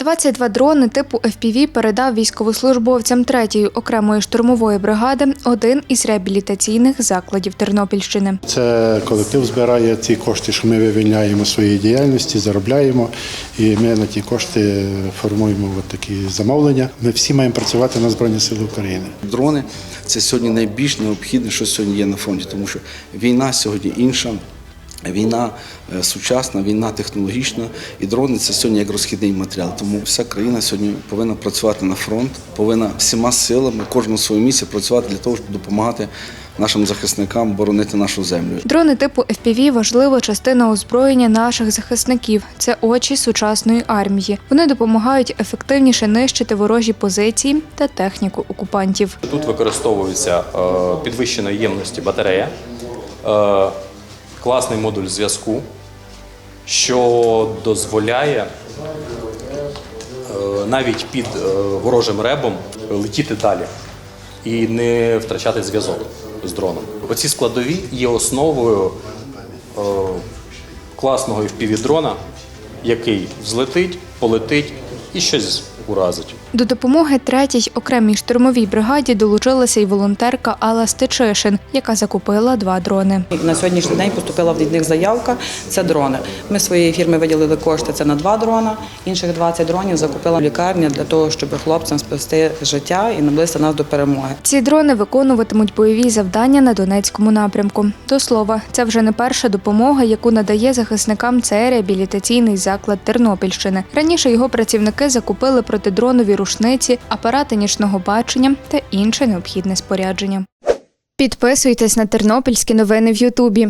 22 дрони типу FPV передав військовослужбовцям 3-ї окремої штурмової бригади один із реабілітаційних закладів Тернопільщини. Це колектив збирає ці кошти, що ми вивільняємо свої діяльності, заробляємо, і ми на ті кошти формуємо от такі замовлення. Ми всі маємо працювати на Збройні Сили України. Дрони це сьогодні найбільш необхідне, що сьогодні є на фронті, тому що війна сьогодні інша. Війна е, сучасна, війна технологічна, і дрони це сьогодні як розхідний матеріал. Тому вся країна сьогодні повинна працювати на фронт, повинна всіма силами, кожну свою місію працювати для того, щоб допомагати нашим захисникам боронити нашу землю. Дрони типу FPV – важлива частина озброєння наших захисників. Це очі сучасної армії. Вони допомагають ефективніше нищити ворожі позиції та техніку окупантів. Тут використовується е, підвищеної ємності батарея, е, класний модуль зв'язку, що дозволяє е, навіть під е, ворожим ребом летіти далі і не втрачати зв'язок з дроном. Оці складові є основою е, класного FPV-дрона, який взлетить, полетить і щось уразить. До допомоги третій окремій штурмовій бригаді долучилася й волонтерка Алла Стечишин, яка закупила два дрони. На сьогоднішній день поступила від них заявка. Це дрони. Ми своєї фірми виділили кошти. Це на два дрона. Інших 20 дронів закупила в лікарні для того, щоб хлопцям спасти життя і наблизити нас до перемоги. Ці дрони виконуватимуть бойові завдання на Донецькому напрямку. До слова, це вже не перша допомога, яку надає захисникам цей реабілітаційний заклад Тернопільщини. Раніше його працівники закупили протидронові рушниці, апарати нічного бачення та інше необхідне спорядження. Підписуйтесь на тернопільські новини в Ютубі.